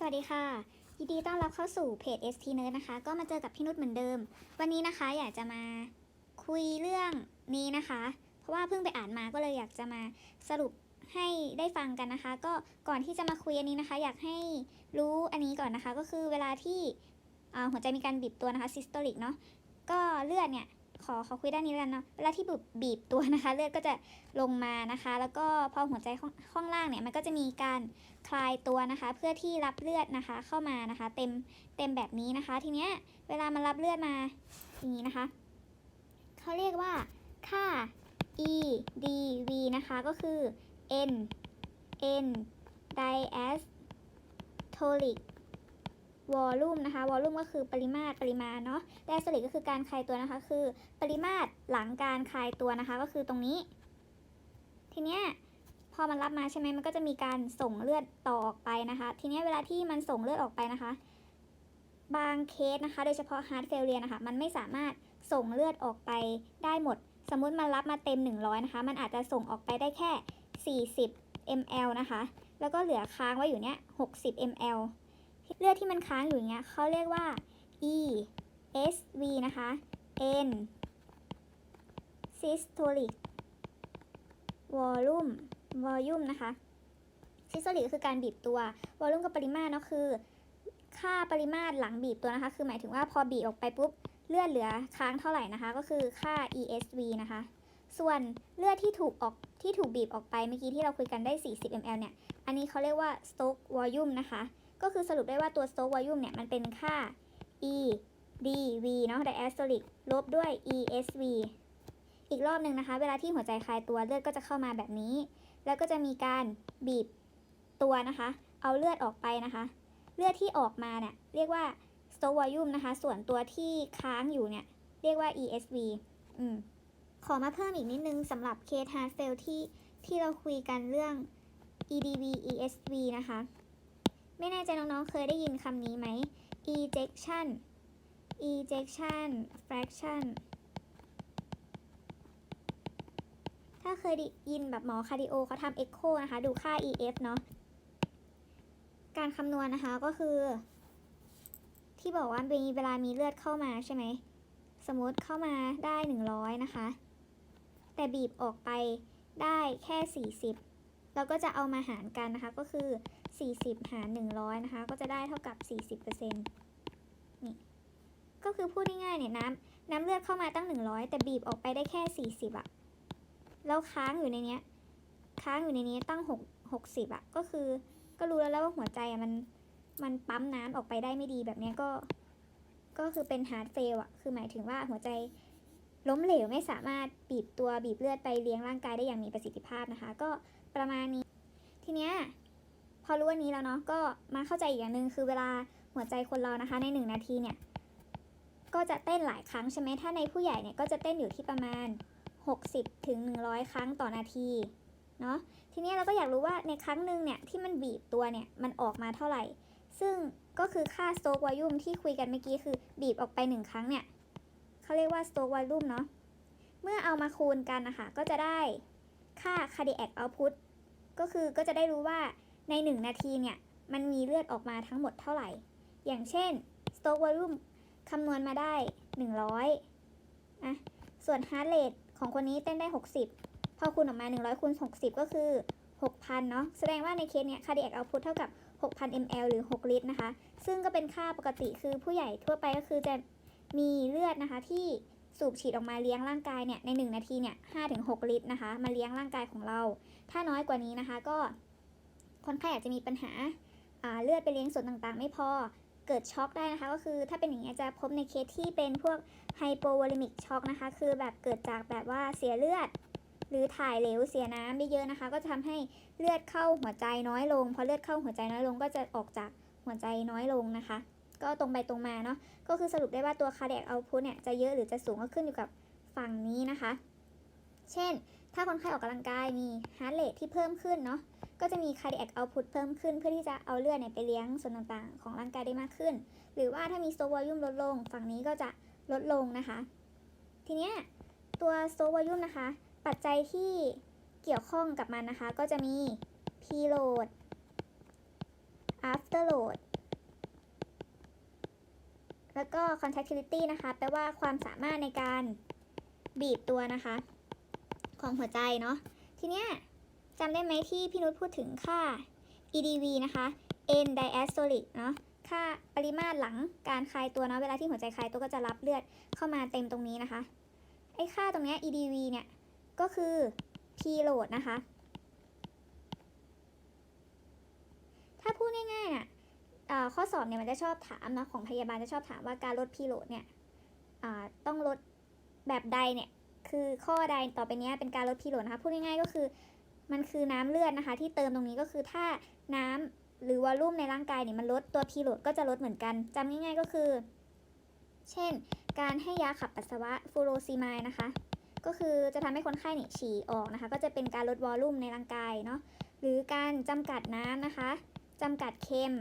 สวัสดีค่ะ ยินดีต้อนรับเข้าสู่เพจ ST Nerd นะคะ ก็มาเจอกับพี่นุชเหมือนเดิม วันนี้นะคะอยากจะมาคุยเรื่องนี้นะคะ เพราะว่าเพิ่งไปอ่านมาก็เลยอยากจะมาสรุปให้ได้ฟังกันนะคะ ก็ก่อนที่จะมาคุยอันนี้นะคะ อยากให้รู้อันนี้ก่อนนะคะ ก็คือเวลาที่หัวใจมีการบีบตัวนะคะ systolic เนาะก็เลือดเนี่ย ขอขอคุยด้านนี้แล้วกันเนาะเวลาที่บีบบีบตัวนะคะ เลือดก็จะลงมานะคะ แล้วก็พอหัวใจข้างข้างล่างเนี่ยมันก็จะมีการคลายตัวนะคะ เพื่อที่รับเลือดนะคะเข้ามานะคะ เต็มเต็มแบบนี้นะคะ ทีเนี้ยเวลามันรับเลือดมาอย่างนี้นะคะเขาเรียกว่าค่า E D V นะคะก็คือ N N diastolic volume นะคะ volume ก็คือปริมาตรปริมาณเนาะ diastolic ก็คือการคลายตัวนะคะ คือปริมาตรหลังการคลายตัวนะคะ ก็คือตรงนี้ ทีเนี้ยพอมันรับมาใช่ไหมมันก็จะมีการส่งเลือดต่อออกไปนะคะ ทีเนี้ยเวลาที่มันส่งเลือดออกไปนะคะ บางเคสนะคะ โดยเฉพาะ heart failure นะคะ มันไม่สามารถส่งเลือดออกไปได้หมด สมมุติมันรับมาเต็ม 100 นะคะ มันอาจจะส่งออกไปได้แค่ 40 ml นะคะ แล้วก็เหลือค้างไว้อยู่เนี้ย60 ml เลือดที่มันค้างอยู่เนี้ยเขาเรียกว่า ESV นะคะ N systolic volume volume นะคะ systolic คือการบีบตัว volume กับปริมาตรเนาะคือ ค่าปริมาตรหลังบีบตัวนะคะ คือหมายถึงว่าพอบีบออกไปปุ๊บเลือดเหลือค้างเท่าไหร่นะคะ ก็คือค่า ESV นะคะ ส่วนเลือดที่ถูกออกที่ถูกบีบออกไปเมื่อกี้ที่เราคุยกันได้ 40 ml เนี่ย อันนี้เขาเรียกว่า stoke volume นะคะ ก็คือสรุปได้ว่าตัว stoke volume เนี่ยมันเป็นค่า E DV เนาะ diastolic ลบด้วย ESV อีกรอบหนึ่งนะคะ เวลาที่หัวใจคลายตัวเลือดก็จะเข้ามาแบบนี้ แล้วก็จะมีการบีบตัวนะคะ เอาเลือดออกไปนะคะ เลือดที่ออกมาเนี่ยเรียกว่า stoke volume นะคะ ส่วนตัวที่ค้างอยู่เนี่ยเรียกว่า ESV อืมขอมาเพิ่มอีกนิดนึงสำหรับเคส heart fail ที่ที่เราคุยกันเรื่อง EDV ESV นะคะ ไม่แน่ใจน้องๆ เคยได้ยินคำนี้ไหม ejection ejection fraction ถ้าเคยได้ยินแบบหมอคาร์ดิโอเขาทำเอ็กโคนะคะ ดูค่า EF เนาะ การคำนวณนะคะก็คือ ที่บอกว่ามีเวลามีเลือดเข้ามาใช่ไหม สมมติเข้ามาได้ 100 นะคะ แต่บีบออกไปได้แค่ 40 เราก็จะเอามาหารกันนะคะ ก็คือ 40 หาร 100 นะคะ ก็จะได้เท่ากับ 40%นี่ ก็คือพูดง่ายๆเนี่ยน้ำน้ำเลือดเข้ามาตั้ง 100 แต่บีบออกไปได้แค่ 40อะแล้วค้างอยู่ในเนี้ย ค้างอยู่ในนี้ตั้ง 6 60อะก็คือ ก็รู้แล้วแล้วว่าหัวใจอะมัน มันปั๊มน้ำออกไปได้ไม่ดีแบบเนี้ยก็ ก็คือเป็นฮาร์ดเฟลอะคือหมายถึงว่าหัวใจล้มเหลวไม่สามารถบีบตัวบีบเลือดไปเลี้ยงร่างกายได้อย่างมีประสิทธิภาพนะคะ ก็ ประมาณนี้ ทีเนี้ยพอรู้อันนี้แล้วเนาะก็มาเข้าใจอีกอย่างหนึ่งคือเวลาหัวใจคนเรานะคะ ในหนึ่งนาทีเนี่ยก็จะเต้นหลายครั้งใช่ไหมถ้าในผู้ใหญ่เนี่ยก็จะเต้นอยู่ที่ประมาณ 60ถึง100 ครั้งต่อนาทีเนาะทีเนี้ยเราก็อยากรู้ว่าในครั้งหนึ่งเนี่ยที่มันบีบตัวเนี่ยมันออกมาเท่าไหร่ ซึ่งก็คือค่า stroke volume ที่คุยกันเมื่อกี้คือบีบออกไปหนึ่งครั้งเนี่ยเขาเรียกว่า stroke volume เนาะเมื่อเอามาคูณกันนะคะก็จะได้ค่า cardiac output ก็คือก็จะได้รู้ว่าใน 1 นาทีเนี่ย มันมีเลือดออกมาทั้งหมดเท่าไหร่ อย่างเช่น stroke volume คำนวณมาได้ 100นะส่วน heart rate ของคนนี้เต้นได้ 60 พอคูณออกมา 100คูณ60 ก็คือ 6,000 เนาะแสดงว่าในเคสเนี้ย cardiac output เท่ากับ 6,000 ml หรือ 6 ลิตรนะคะ ซึ่งก็เป็นค่าปกติคือผู้ใหญ่ทั่วไปก็คือจะมีเลือดนะคะที่ สูบฉีดออกมาเลี้ยงร่างกายเนี่ยใน 1 นาทีเนี่ย5-6ลิตรนะคะ มาเลี้ยงร่างกายของเรา ถ้าน้อยกว่านี้นะคะ ก็คนไข้อาจจะมีปัญหาาเลือดไปเลี้ยงส่วนต่างๆ ไม่พอเกิดช็อกได้นะคะ ก็คือถ้าเป็นอย่างนี้จะพบในเคสที่เป็นพวกไฮโปวอลิมิกช็อกนะคะ คือแบบเกิดจากแบบว่าเสียเลือด หรือถ่ายเหลวเสียน้ำเยอะๆนะคะ ก็จะทำให้เลือดเข้าหัวใจน้อยลงพอเลือดเข้าหัวใจน้อยลงก็จะออกจากหัวใจน้อยลงนะคะ ก็ตรงไปตรงมาเนาะก็คือสรุปได้ว่าตัว cardiac output เนี่ยจะเยอะหรือจะสูงก็ขึ้นอยู่กับฝั่งนี้นะคะ เช่น ถ้าคนไข้ออกกำลังกายมี heart rate ที่เพิ่มขึ้นเนาะก็จะมี cardiac output เพิ่มขึ้น เพื่อที่จะเอาเลือดเนี่ยไปเลี้ยงส่วนต่างๆ ของร่างกายได้มากขึ้น หรือว่าถ้ามี stroke volume ลดลง ฝั่งนี้ก็จะลดลงนะคะ ทีเนี้ยตัว stroke volume นะคะ ปัจจัยที่เกี่ยวข้องกับมันนะคะ ก็จะมี preload afterload แล้วก็ contractility นะคะ แปลว่าความสามารถในการบีบตัวนะคะ ของหัวใจเนาะ ทีเนี้ยจำได้ไหมที่พี่นุชพูดถึงค่า EDV นะคะ N diastolic เนาะ ค่าปริมาตรหลังการคลายตัวเนาะ เวลาที่หัวใจคลายตัวก็จะรับเลือดเข้ามาเต็มตรงนี้นะคะ ไอ้ค่าตรงเนี้ย EDV เนี่ย ก็คือ P load นะคะ ถ้าพูดง่ายๆน่ะอ่า ข้อสอบเนี่ยมันจะชอบถามนะของพยาบาลจะชอบถามว่าการลด P load เนี่ยต้องลดแบบใดเนี่ยคือข้อใดต่อไปนี้เป็นการลด P load นะคะพูดง่ายๆก็คือมันคือน้ำเลือดนะคะ ที่เติมตรงนี้ก็คือถ้าน้ำหรือวอลลุ่มในร่างกายเนี่ยมันลดตัว P load ก็จะลดเหมือนกันจำง่ายๆก็คือ เช่น การให้ยาขับปัสสาวะฟูโรซีมายนะคะ ก็คือจะทำให้คนไข้เนี่ยฉี่ออกนะคะ ก็จะเป็นการลดวอลลุ่มในร่างกายเนาะหรือการจำกัดน้ำนะคะจำกัดเค็ม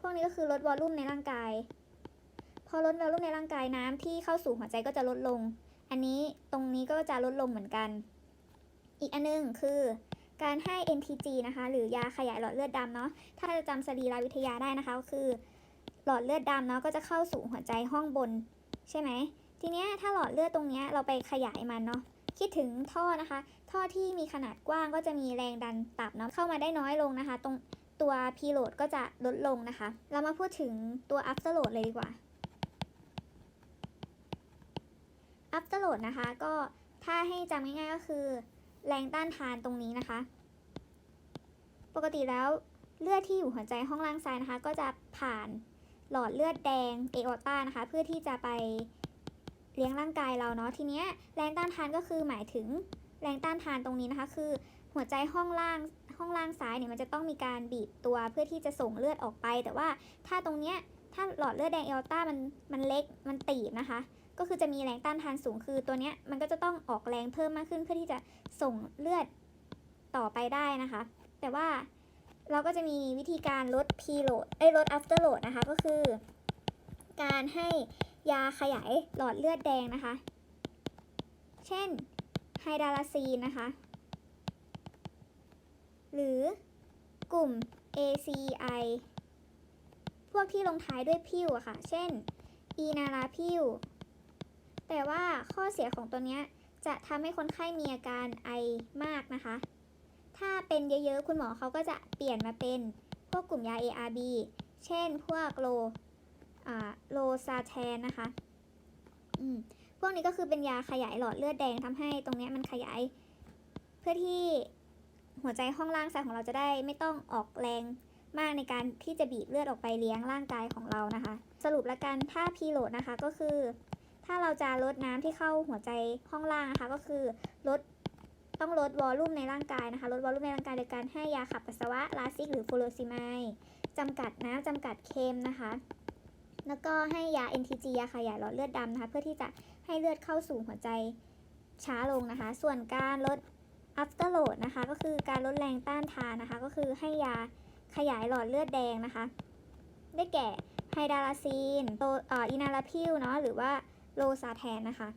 พวกนี้ก็คือลดวอลลุ่มในร่างกาย พอลดวอลลุ่มในร่างกายน้ำที่เข้าสู่หัวใจก็จะลดลง อันนี้ตรงนี้ก็จะลดลงเหมือนกัน อีกอันนึงคือการให้ NTG นะคะ หรือยาขยายหลอดเลือดดำเนาะ ถ้าจะจำสรีรวิทยาได้นะคะก็คือ หลอดเลือดดำเนาะก็จะเข้าสู่หัวใจห้องบน ใช่ไหม ทีเนี้ยถ้าหลอดเลือดตรงเนี้ยเราไปขยายมันเนาะ คิดถึงท่อนะคะ ท่อที่มีขนาดกว้างก็จะมีแรงดันต่ำเนาะเข้ามาได้น้อยลงนะคะ ตรง ตัว P load ก็จะลดลงนะคะ เรามาพูดถึงตัว after load เลยดีกว่า after load นะคะ ก็ถ้าให้จำง่ายๆก็คือ แรงต้านทานตรงนี้นะคะ ปกติแล้วเลือดที่อยู่หัวใจห้องล่างซ้ายนะคะ ก็จะผ่านหลอดเลือดแดงเอออต้านะคะ เพื่อที่จะไปเลี้ยงร่างกายเราเนาะทีเนี้ยแรงต้านทานก็คือหมายถึงแรงต้านทานตรงนี้นะคะ คือหัวใจห้องล่าง ห้องล่างซ้ายเนี่ยมันจะต้องมีการบีบตัวเพื่อที่จะส่งเลือดออกไป แต่ว่าถ้าตรงเนี้ยถ้าหลอดเลือดแดงเอออต้ามันมันเล็กมันตีบนะคะ ก็คือจะมีแรงต้านทานสูงคือตัวเนี้ยมันก็จะต้องออกแรงเพิ่มมากขึ้นเพื่อที่จะส่งเลือดต่อไปได้นะคะ แต่ว่าเราก็จะมีวิธีการลด P load เอ้ยลด after load นะคะ ก็คือ การให้ยาขยายหลอดเลือดแดงนะคะ เช่นไฮดาลาซีนนะคะ หรือกลุ่ม ACI พวกที่ลงท้ายด้วยพิวอะค่ะ เช่น อีนาราพิว แต่ว่าข้อเสียของตัวเนี้ยจะทำให้คนไข้มีอาการไอมากนะคะ ถ้าเป็นเยอะๆ คุณหมอเขาก็จะเปลี่ยนมาเป็นพวกกลุ่มยา ARB เช่นพวกโลอ่าโลซาแทนนะคะ อืม พวกนี้ก็คือเป็นยาขยายหลอดเลือดแดงทำให้ตรงเนี้ยมันขยาย เพื่อที่ หัวใจห้องล่างซ้ายของเราจะได้ไม่ต้องออกแรงมากในการที่จะบีบเลือดออกไปเลี้ยงร่างกายของเรานะคะ สรุปละกันถ้าพีโหลดนะคะก็คือ ถ้าเราจะลดน้ำที่เข้าหัวใจห้องล่างนะคะก็คือลดต้องลดวอลลุ่มในร่างกายนะคะ ลดวอลลุ่มในร่างกายโดยการให้ยาขับปัสสาวะลาซิกหรือฟูโรซิมายจำกัดน้ำจำกัดเค็มนะคะ แล้วก็ให้ยา NTG ยาขยายหลอดเลือดดำนะคะ เพื่อที่จะให้เลือดเข้าสู่หัวใจช้าลงนะคะ ส่วนการลด after load นะคะก็คือการลดแรงต้านทานนะคะ ก็คือให้ยาขยายหลอดเลือดแดงนะคะ ได้แก่ไฮดาลาซีนโตเอ่ออินาลาพิวเนาะหรือว่าโลซาแทนนะคะ